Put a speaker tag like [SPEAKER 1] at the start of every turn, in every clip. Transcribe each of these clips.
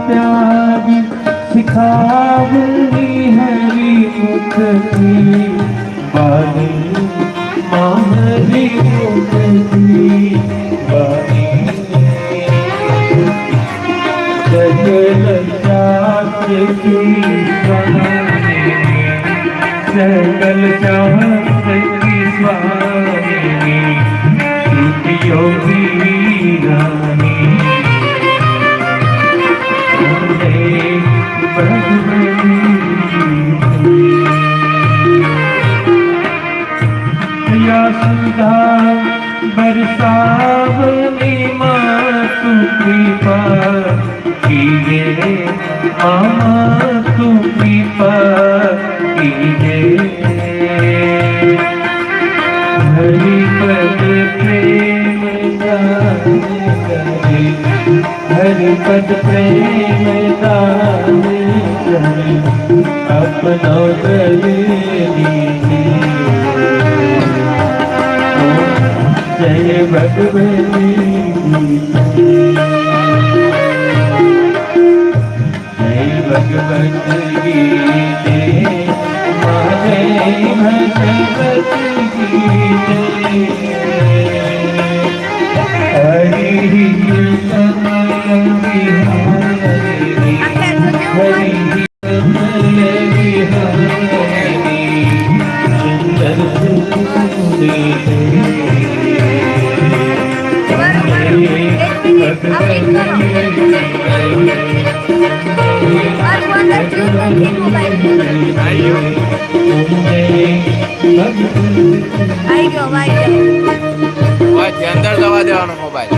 [SPEAKER 1] की समता त्याग सिखावनी हरि मुख की बानी माहरी मुख की बानी सकल शास्त्र की स्वामी सकल शास्त्र की स्वामी योगी रानी मामा तू कृपा कीजे हरि पद प्रेम दान करे हरि पद प्रेम दान करे अपना गले लीजिए जय भगवती भगवत गीते मारे भगवत गीते हरि कमल विहारी हरि
[SPEAKER 2] અંદર જવા દેવાનો મોબાઈલ.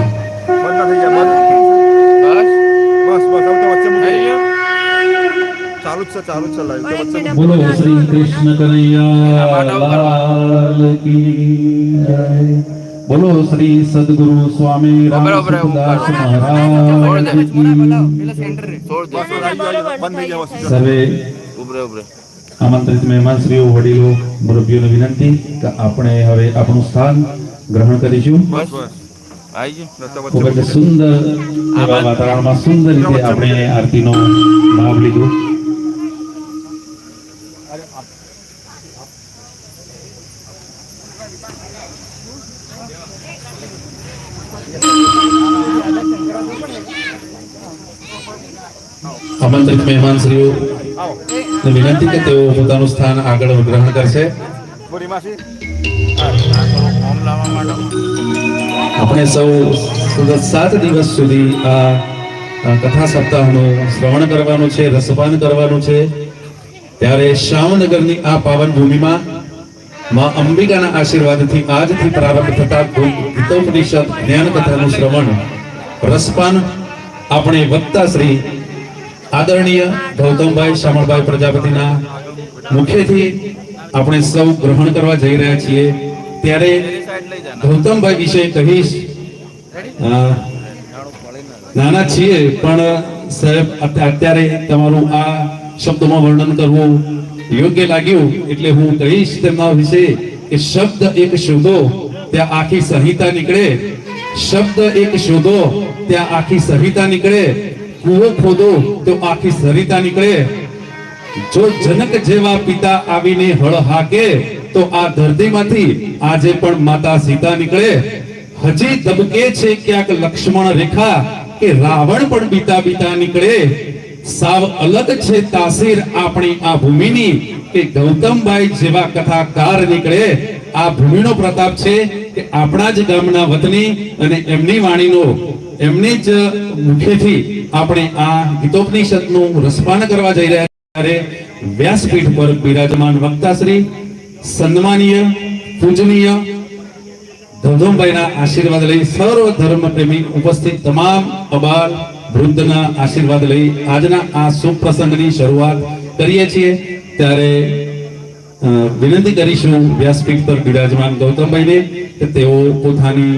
[SPEAKER 3] બંધ થઈ જાય બંધ બસ બસ હવે તો વચ્ચે મૂકી ચાલુ છે ચાલુ છે લાઈવ.
[SPEAKER 4] બોલો શ્રી કૃષ્ણ કનૈયા લાલ કી જય. બોલો શ્રી સદગુરુ સ્વામી રામદાસ. મહારાજ સર્વે આમંત્રિત મહેમાનશ્રીઓ વડીલો મુરબ્બીઓને વિનંતી કે આપણે હવે આપણું સ્થાન ગ્રહણ કરીશું. ખૂબ જ સુંદર વાતાવરણમાં સુંદર રીતે આપણે આરતીનો લાભ લીધો. આમંત્રિત મહેમાનશ્રીઓ વિનંતી કે તેઓ પોતાનું સ્થાન આગળ ગ્રહણ કરશે. આપણે સૌ સતત સાત દિવસ સુધી આ કથા સપ્તાહનું શ્રવણ કરવાનું છે, રસપાન કરવાનું છે. ત્યારે શ્યામનગરની આ પાવન ભૂમિમાં માં અંબિકાના આશીર્વાદથી આજથી પ્રારંભ થતા ગીતોપનિષદ જ્ઞાન કથાનું શ્રવણ, રસપાન આપણે વક્તા શ્રી આદરણીય ગૌતમભાઈ શામળભાઈ પ્રજાપતિના મુખ્યથી આપણે સૌ ગ્રહણ કરવા જઈ રહ્યા છીએ. ત્યારે ગૌતમભાઈ વિશે કહીશ. નાના છીએ, પણ સાહેબ, અત- અત્યારે તમારું આ શબ્દમાં વર્ણન કરવું યોગ્ય લાગ્યું, એટલે હું કહીશ તેમના વિશે કે શબ્દ એક શોધો, ત્યાં આખી સંહિતા નીકળે. શબ્દ એક શોધો, ત્યાં આખી સંહિતા નીકળે. કૂવો ખોદો તો આખી સરિતા નીકળે. જો જનક જેવા પિતા આવીને હળ હાકે, તો આ ધરતીમાંથી આજે પણ માતા સીતા નીકળે. હજી દબકે છે ક્યાંક લક્ષ્મણ રેખા કે રાવણ પણ બીતા બીતા નીકળે. સાવ અલગ છે તાસીર આપણી આ ભૂમિની કે ગૌતમભાઈ જેવા કથાકાર નીકળે. આ ભૂમિનો પ્રતાપ છે કે આપણા જ ગામના વતની અને એમની વાણીનો એમની જ મુખેથી આપણે આ ગીતોપનિષદનું રસપાન કરવા જઈ રહ્યા ત્યારે વ્યાસપીઠ પર બિરાજમાન વક્તાશ્રી સન્માનીય, પૂજનીય ધમધમભાઈના આશીર્વાદ લઈ સર્વ ધર્મ પ્રેમી ઉપસ્થિત તમામ અબાલ વૃદ્ધના આશીર્વાદ લઈ આજના આ શુભ પ્રસંગની શરૂઆત કરીએ છીએ. ત્યારે વિનંતી કરીશું વ્યાસપીઠ પર બિરાજમાન ગૌતમભાઈને કે તેઓ પોતાની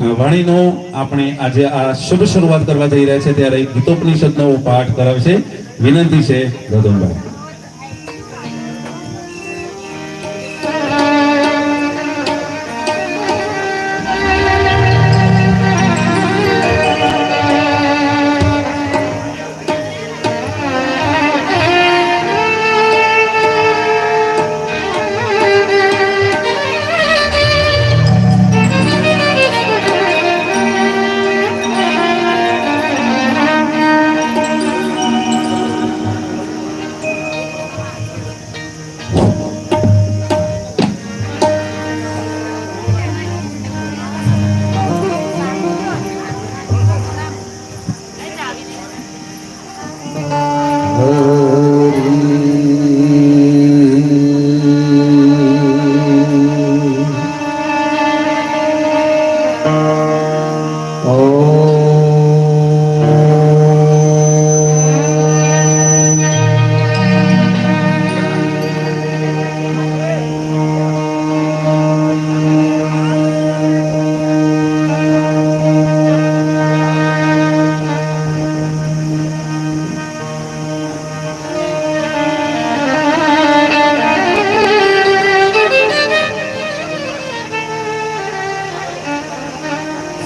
[SPEAKER 4] વાણીનો આપણે આજે આ શુભ શરૂઆત કરવા જઈ રહ્યા છે ત્યારે ગીતોપનિષદનો પાઠ કરાવશે. વિનંતી છે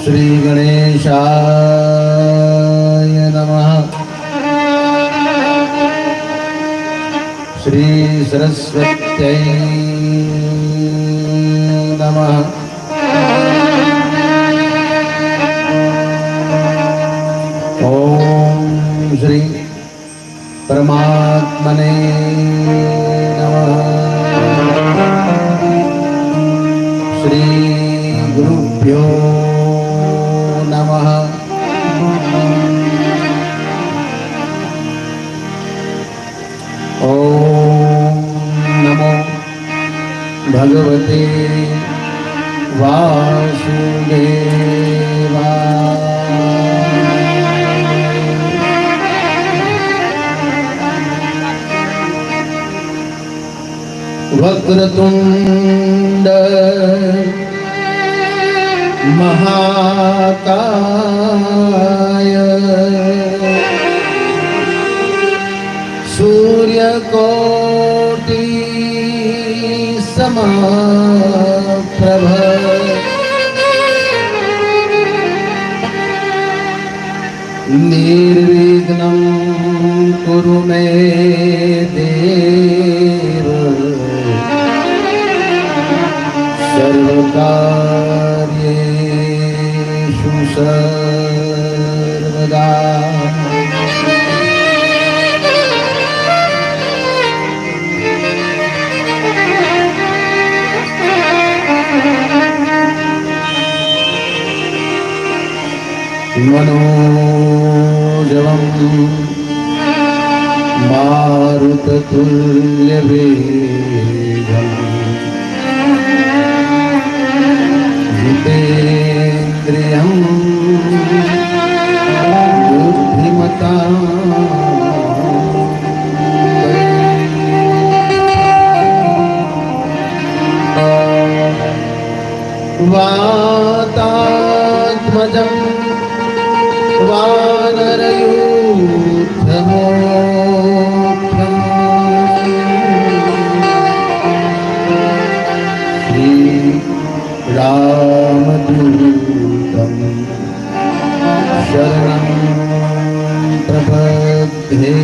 [SPEAKER 4] श्री
[SPEAKER 5] गणेशाय नमः। श्री सरस्वत्यै नमः। ॐ श्री परमात्मने नमः। श्री गुरुभ्यो ભગવતે વાસુદેવા. વક્રતુંડ મહાકા પ્રભ નિર્વિઘ્ન કુરુ મે દેવ સર્વકાર્યેષુ સર્વ मनोजवं मारुततुल्यवेगम् जितेन्द्रियं बुद्धिमता वातात्मजं श्रीरामदूतं शरणं प्रपद्ये।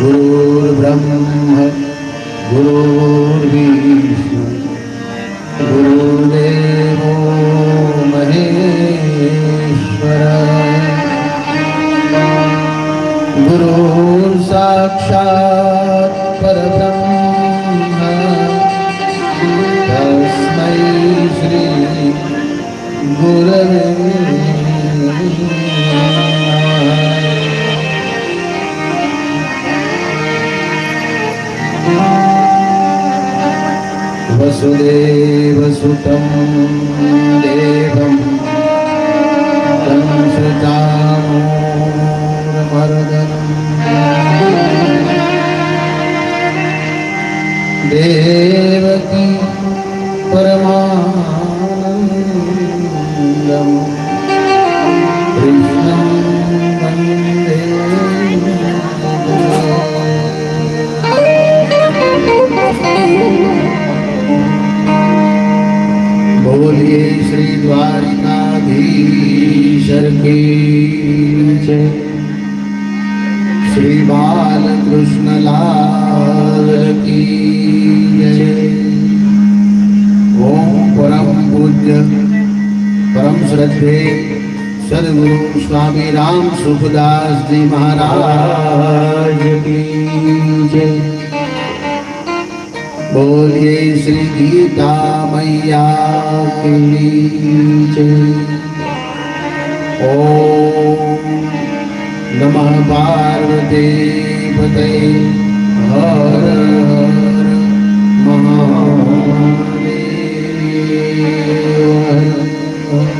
[SPEAKER 5] गुरुर्ब्रह्म गुरुर्विष्णु वसुदेवसुतं देवम् શ્રદ્ધે સદગુરુ સ્વામી રામ સુખદાસજી મહારાજ કી જય બોલીએ
[SPEAKER 1] શ્રી
[SPEAKER 5] ગીતા મૈયા કી
[SPEAKER 1] જય ઓમ નમઃ પાર્વતી પતે
[SPEAKER 5] હર
[SPEAKER 1] હર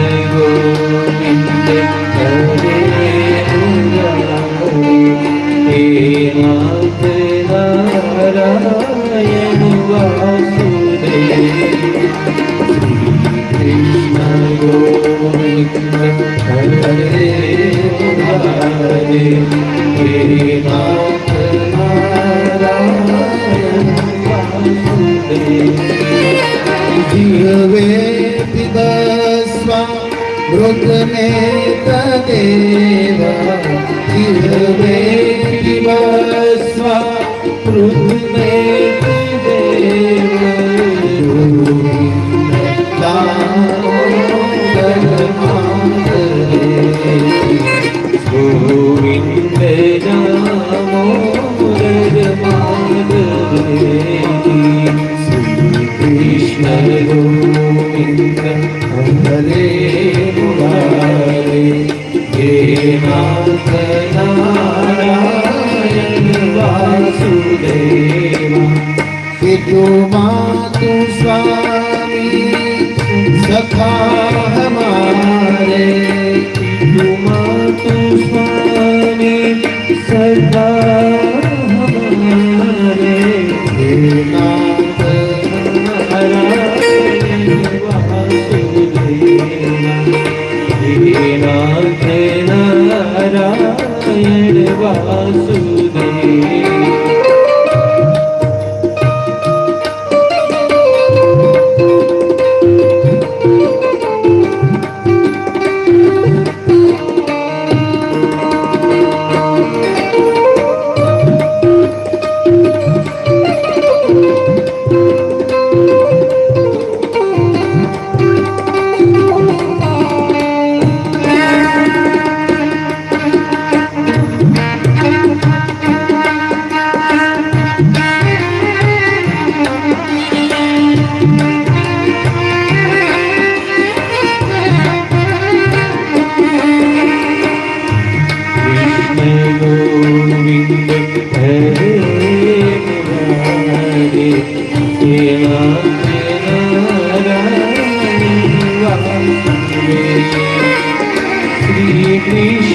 [SPEAKER 5] triste.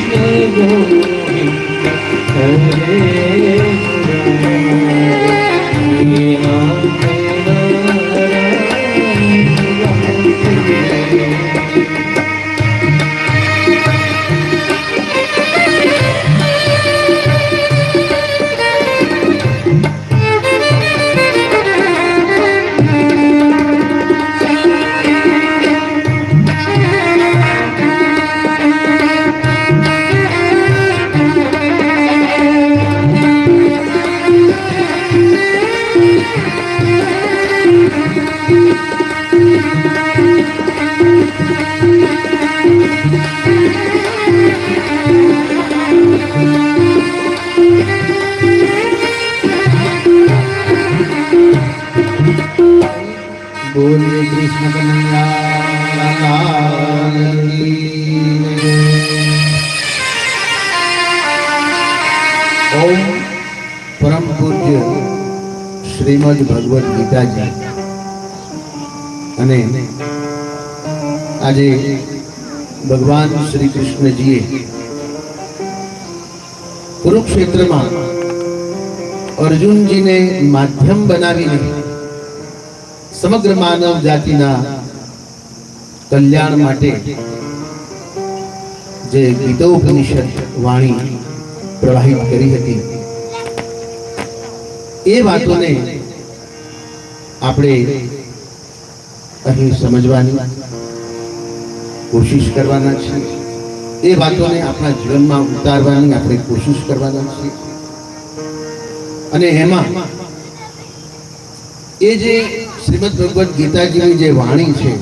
[SPEAKER 5] શ્રીમદ ભગવદ ગીતાજી. અને આજે ભગવાન શ્રી કૃષ્ણજીએ કુરુક્ષેત્રમાં અર્જુનજીને માધ્યમ બનાવીને સમગ્ર માનવ જાતિના કલ્યાણ માટે જે ગીતોપનિષદ વાણી પ્રવાહિત કરી હતી, એ વાતોને આપણે અહીં સમજવાની કોશિશ કરવાના છે એ વાતોને આપણા જીવનમાં ઉતારવાની આપણે કોશિશ કરવાના છે અને એમાં એ જે શ્રીમદ ભગવદ્ ગીતાજીની જે વાણી છે,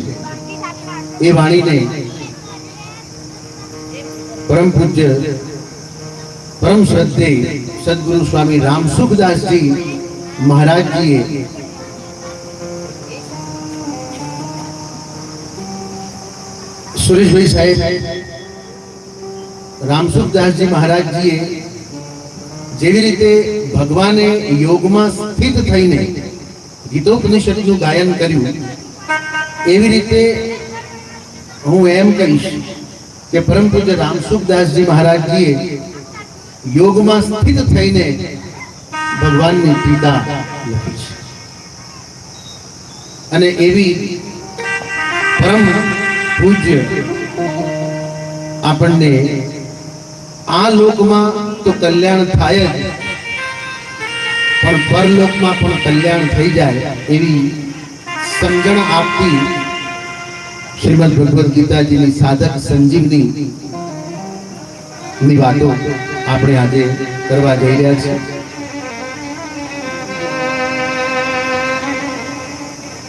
[SPEAKER 5] એ વાણીને પરમ પૂજ્ય, પરમ શ્રદ્ધે સદગુરુ સ્વામી રામસુખદાસજી મહારાજજીએ સુરેશભાઈ સાહેબ, રામસુખદાસજી મહારાજજીએ જેવી રીતે ભગવાને યોગમાં સ્થિત થઈને ગીતોપનિષદનું ગાયન કર્યું, એવી રીતે હું એમ કહીશ કે પરમ પૂજ્ય રામસુખદાસજી મહારાજજીએ યોગમાં સ્થિત થઈને ભગવાનની પીડા લખી છે. અને એવી પરમ પૂજ્ય. આપણને આ લોકમાં તો કલ્યાણ થાય જ. પણ પરલોકમાં પણ કલ્યાણ થઈ જાય એવી સમજણ આપતી શ્રીમદ ભગવદ્ ગીતાજીની સાધક સંજીવની ની વાતો આપણે આજે કરવા જઈ રહ્યા છીએ.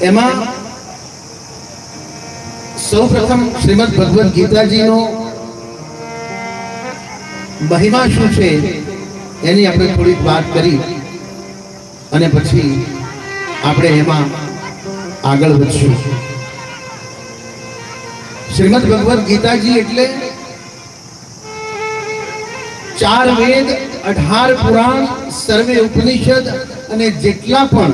[SPEAKER 5] એમાં સૌપ્રથમ શ્રીમદ ભગવદ્ ગીતાજીનો મહિમા શું છે એની આપણે થોડીક વાત કરી અને પછી આપણે એમાં આગળ વધશું. શ્રીમદ ભગવદ્ ગીતાજી એટલે ચાર વેદ, અઢાર પુરાણ, સર્વે ઉપનિષદ અને જેટલા પણ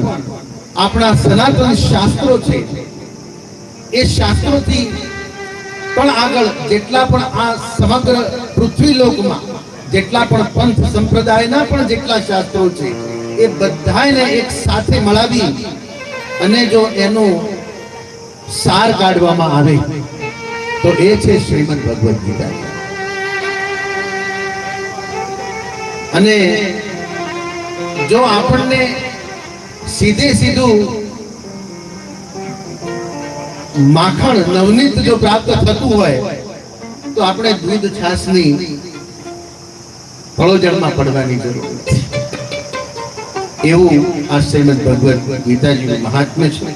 [SPEAKER 5] આપણા સનાતન શાસ્ત્રો છે એ શાસ્ત્રોથી પણ આગળ જેટલા પણ આ સમગ્ર પૃથ્વી લોકમાં જેટલા પણ પંથ સંપ્રદાયના પણ જેટલા શાસ્ત્રો છે, એ બધાને એક સાથે મળાવી અને જો એનો સાર કાઢવામાં આવે, તો એ છે શ્રીમદ ભગવદ્ ગીતા. અને જો આપણને સીધે સીધું માખણ નવનીત જો પ્રાપ્ત થતું હોય, તો આપણે દૂધ છાસની ફળોજળમાં પડવાની જરૂર એવું આ શ્રીમદ ભગવદ ગીતાજીનું મહાત્મ્ય છે.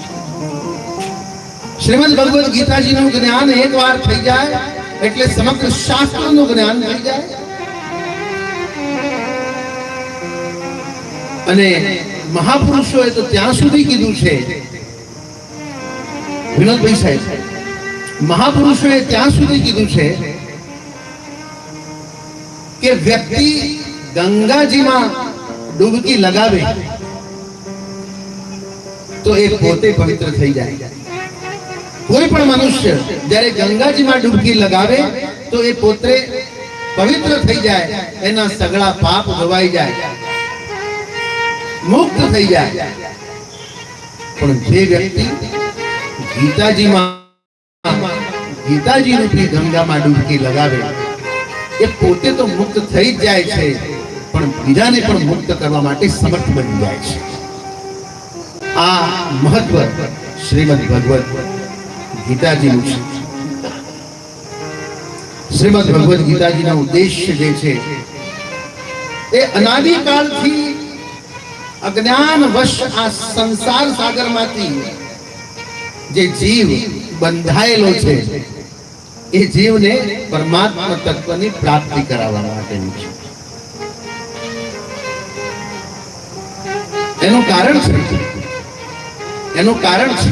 [SPEAKER 5] શ્રીમદ ભગવદ ગીતાજીનું જ્ઞાન એકવાર થઈ જાય, એટલે સમગ્ર શાસ્ત્રનું જ્ઞાન થઈ જાય. અને મહાપુરુષોએ તો ત્યાં સુધી કીધું છે વિનોદભાઈ સાહેબ મહાપુરુષોએ ત્યાં સુધી કીધું છે કે વ્યક્તિ ગંગાજીમાં ડૂબકી લગાવે તો એ પોતે પવિત્ર થઈ જાય. કોઈ પણ મનુષ્ય જ્યારે ગંગાજીમાં ડૂબકી લગાવે તો એ પોતે પવિત્ર થઈ જાય, એના સગળા પાપ ધોવાઈ જાય, મુક્ત થઈ જાય. પણ જે વ્યક્તિ ગીતાજીમાં ગીતાજી રૂપી ગંગામાં ડૂબકી લગાવે, એ પોતે તો મુક્ત થઈ જ જાય છે, પણ બીજાને પણ મુક્ત કરવા માટે સમર્થ બની જાય છે. આ મહત્વ શ્રીમદ ભગવદ ગીતાજીનું છે. શ્રીમદ ભગવદ ગીતાજીના ઉદ્દેશ્ય જે છે, એ અનાદિકાળથી અજ્ઞાન વશ આ સંસાર સાગરમાંથી જે જીવ બંધાયેલો છે, એ જીવને પરમાત્મા તત્વની પ્રાપ્તિ કરાવવા માટેનું છે. એનું કારણ છે, એનું કારણ છે.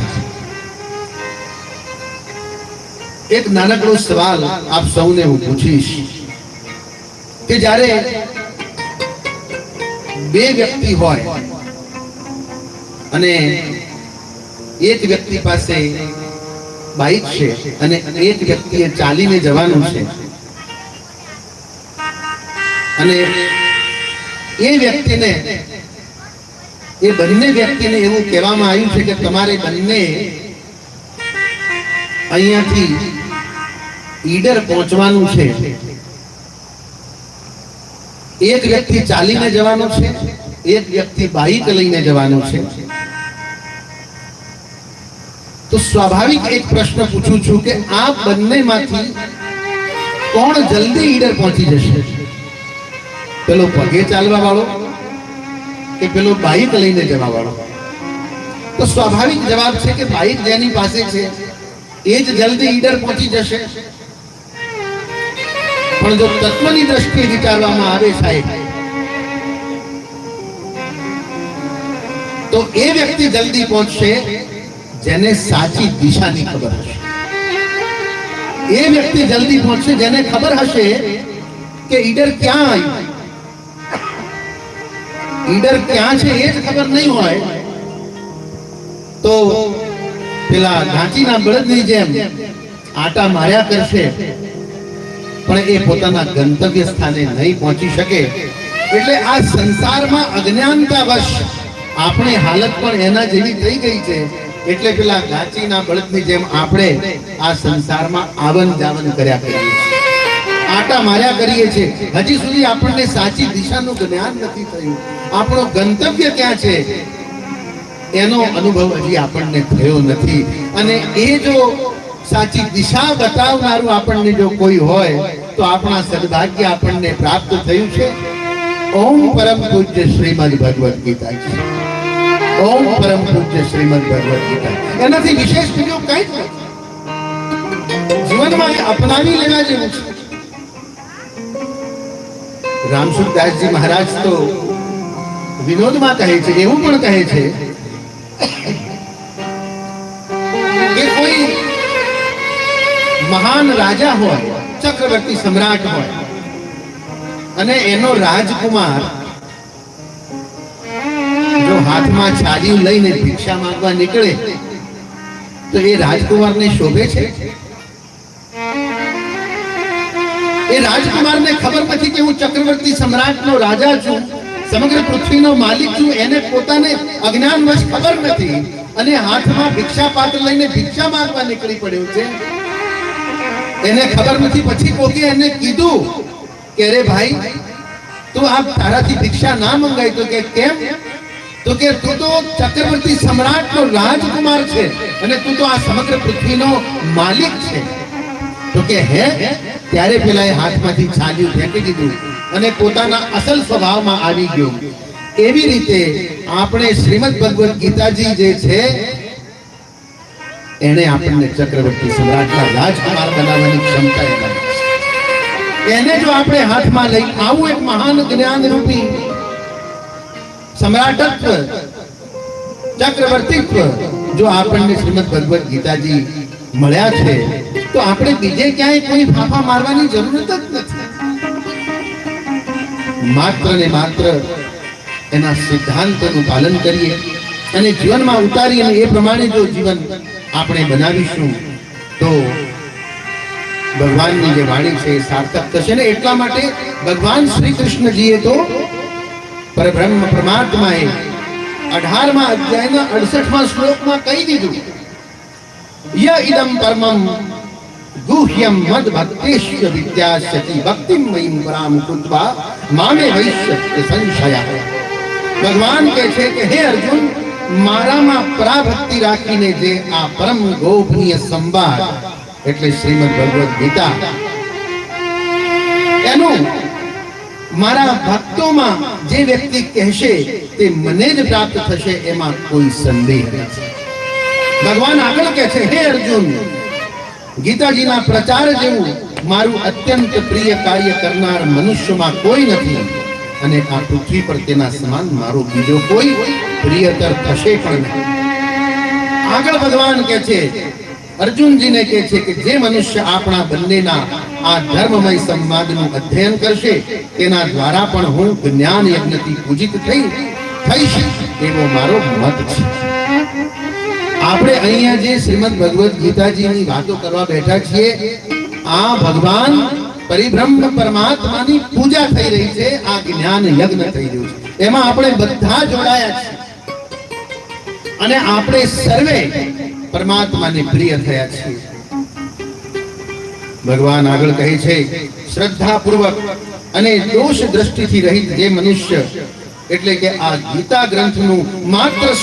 [SPEAKER 5] એક નાનકડો સવાલ આપ સૌને હું પૂછીશ કે જ્યારે બે વ્યક્તિ હોય અને એક વ્યક્તિ પાસે બાઇક છે અને એક વ્યક્તિએ ચાલીને જવાનું છે. અને એ વ્યક્તિને, એ બંને વ્યક્તિને એવું કહેવામાં આવ્યું છે કે તમારે બંને અહીંયાથી ઈડર પહોંચવાનું છે. એક વ્યક્તિ ચાલીને જવાનો છે, એક વ્યક્તિ બાઇક લઈને જવાનો છે. તો સ્વાભાવિક એક પ્રશ્ન પૂછું છું કે આ બંનેમાંથી કોણ જલ્દી ઈડર પહોંચી જશે? પેલો પગે ચાલવા વાળો કે પેલો બાઈક લઈને જવા વાળો? તો સ્વાભાવિક જવાબ છે કે બાઈક જેની પાસે છે, એ જ જલ્દી ઈડર પહોંચી જશે. પણ જો તત્વની દ્રષ્ટિએ વિચારવામાં આવે સાહેબ, તો એ વ્યક્તિ જલ્દી પહોંચશે જેને સાચી દિશાની ખબર હશે. એ વ્યક્તિ જલ્દી પહોંચશે, જેને ખબર હશે કે ઈડર ક્યાં આવ્યું ઈડર ક્યાં છે એ જ ખબર નહીં હોય, તો પેલા ઘાંચીના બળદની જેમ આટા માર્યા કરશે, પણ એ પોતાના ગંતવ્ય સ્થાને નહીં પહોંચી શકે. એટલે આ સંસારમાં અજ્ઞાનતાવશ આપણી હાલત પણ એના જેવી થઈ ગઈ છે એટલે પેલા ગાચીના બળદની જેમ આપણે આ સંસારમાં આવન જાવન કર્યા કરીએ આટા માર્યા કરીએ છીએ. હજી સુધી આપણને સાચી દિશાનું જ્ઞાન નથી થયું. આપણો ગંતવ્ય ક્યાં છે? એનો અનુભવ હજી આપણને થયો નથી. અને એ જો સાચી દિશા બતાવનારું આપણને જો કોઈ હોય, તો આપણા સદભાગ્ય આપણને પ્રાપ્ત થયું છે. ઓમ પરમ પૂજ્ય શ્રીમદ ભગવદ્ ગીતા છે ઓમ પરમ પૂજ્ય શ્રીમદ ભગવદ ગીતા. એનાથી વિશેષ બીજું કંઈ જ નથી. જીવનમાં એ અપનાવી લેવા જેવું છે. રામસુખદાસજી મહારાજ તો વિનોદમાં કહે છે, એવું પણ કહે છે કે કોઈ મહાન રાજા હોય, ચક્રવર્તી સમ્રાટ હોય, અને એનો રાજકુમાર હાથમાં છાજી લઈને ભિક્ષા માંગવા નીકળે, તો એ રાજકુમારને શોભે છે? એ રાજકુમારને ખબર પછી કે હું ચક્રવર્તી સમ્રાટનો રાજા છું, સમગ્ર પૃથ્વીનો માલિક છું, એને પોતાને અજ્ઞાનવશ ખબર નથી, અને હાથમાં ભિક્ષા પાત્ર લઈને ભિક્ષા માંગવા નીકળી પડ્યો છે. એને ખબર નથી, પછી કોકે એને કીધું કે રે ભાઈ, તું આ તારાથી ભિક્ષા ના મંગાઈ, તો કે કેમ? તો કે તું તો ચક્રવર્તી સમ્રાટનો રાજકુમાર છે અને તું તો આ સમગ્ર પૃથ્વીનો માલિક છે. તો કે હે? ત્યારે પેલા હાથમાંથી છાલ્યું ફેંકી દીધું અને પોતાના અસલ સ્વભાવમાં આવી ગયો. એવી રીતે આપણે શ્રીમદ ભગવદ ગીતાજી જે છે એને આપણને ચક્રવર્તી સમ્રાટના રાજકુમાર બનાવવાની ક્ષમતા એને જો આપણે હાથમાં લઈ આવું એક મહાન જ્ઞાન રૂપી સમ્રાટત્વ ચક્રવર્તીત્વ જો આપણને શ્રીમદ ભગવદ ગીતાજી મળ્યા છે, તો આપણે બીજે ક્યાંય કોઈ ફાફા મારવાની જરૂરત જ નથી. માત્ર ને માત્ર એના સિદ્ધાંતોનું પાલન કરીએ અને જીવનમાં ઉતારી અને એ પ્રમાણે જો જીવન આપણે બનાવીશું, તો ભગવાનની જે વાણી છે એ સાર્થક થશે ને એટલા માટે ભગવાન શ્રી કૃષ્ણજીએ તો પરબ્રહ્મ પરમાત્માએ અઢારમા અધ્યાયના અડસઠમા શ્લોકમાં કહી દીધું, ય ઇદમ પરમમ ગુહ્યમ મદ ભક્તેશ્ય વિદ્યાસ્યતિ ભક્તિમ મયિમ પરામ કૃત્વા મામે વૈશ્ય સંશયા. ભગવાન કહે છે કે, હે અર્જુન, મારામાં પરાભક્તિ રાખીને જે આ પરમ ગોપનીય સંવાદ, એટલે શ્રીમદ ભગવદ ગીતા, એનું મારા ભક્તોમાં જે વ્યક્તિ કહેશે તે મને જ પ્રાપ્ત થશે, એમાં કોઈ સંદેહ નથી. ભગવાન આગળ કહે છે, હે અર્જુન, ગીતાજીના પ્રચાર જેવું મારું અત્યંત પ્રિય કાર્ય કરનાર મનુષ્યમાં કોઈ નથી અને આ પૃથ્વી પર તેના સમાન મારો બીજો કોઈ પ્રિયતર થશે પણ નહીં. આગળ ભગવાન કહે છે અર્જુનજીને કહે છે કે જે મનુષ્ય આપણા બંનેના આ ધર્મમય સંવાદનું અધ્યયન કરશે, તેના દ્વારા પણ હું જ્ઞાન યજ્ઞથી પૂજિત થઈ, થઈશ એવો મારો મત છે. આપણે અહીંયા જે શ્રીમદ ભગવદ્ ગીતાજીની વાતો કરવા બેઠા છીએ, આ ભગવાન પરિબ્રહ્મ પરમાત્માની પૂજા થઈ રહી છે, આ જ્ઞાન યજ્ઞ થઈ રહ્યું છે. એમાં આપણે બધા જોડાયા છીએ. અને આપણે સર્વે પરમાત્માને પ્રિય થયા છીએ. ભગવાન આગળ કહે છે શ્રદ્ધા પૂર્વક અને દોષ દ્રષ્ટિથી રહિત જે મનુષ્ય, એટલે કે આ ગીતા ગ્રંથનું માત્ર